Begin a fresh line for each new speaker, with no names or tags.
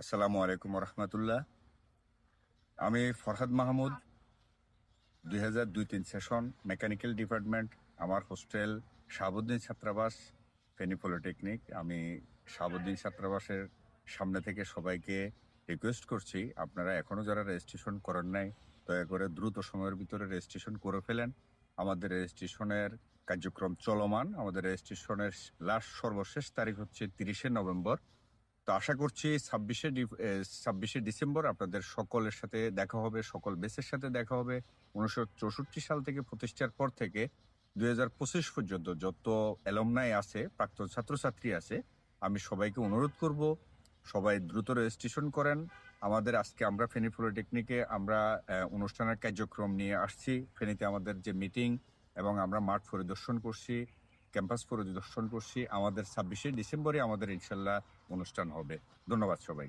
আসসালামু আলাইকুম রহমতুল্লাহ আমি ফরহাদ মাহমুদ, দুই হাজার দুই তিন সেশন, মেকানিক্যাল ডিপার্টমেন্ট, আমার হোস্টেল শাহাবুদ্দিন ছাত্রাবাস, ফেনী পলিটেকনিক। আমি শাহাবুদ্দিন ছাত্রাবাসের সামনে থেকে সবাইকে রিকোয়েস্ট করছি, আপনারা এখনও যারা রেজিস্ট্রেশন করেন নাই, দয়া করে দ্রুত সময়ের ভিতরে রেজিস্ট্রেশন করে ফেলেন। আমাদের রেজিস্ট্রেশনের কার্যক্রম চলমান। আমাদের রেজিস্ট্রেশনের লাস্ট সর্বশেষ তারিখ হচ্ছে তিরিশে নভেম্বর। তো আশা করছি ছাব্বিশে ছাব্বিশে ডিসেম্বর আপনাদের সকলের সাথে দেখা হবে, সকল বেসের সাথে দেখা হবে। উনিশশো চৌষট্টি সাল থেকে প্রতিষ্ঠার পর থেকে দুই হাজার পঁচিশ পর্যন্ত যত অ্যালমনাই আছে, প্রাক্তন ছাত্রছাত্রী আছে, আমি সবাইকে অনুরোধ করব, সবাই দ্রুত রেজিস্ট্রেশন করেন। আমাদের আজকে আমরা ফেনী পলিটেকনিকে আমরা অনুষ্ঠানের কার্যক্রম নিয়ে আসছি। ফেনীতে আমাদের যে মিটিং এবং আমরা মাঠ পরিদর্শন করছি। ক্যাম্পাস পরিদর্শন করছি। আমাদের ছাব্বিশে ডিসেম্বরে আমাদের ইনশাল্লাহ অনুষ্ঠান হবে। ধন্যবাদ সবাই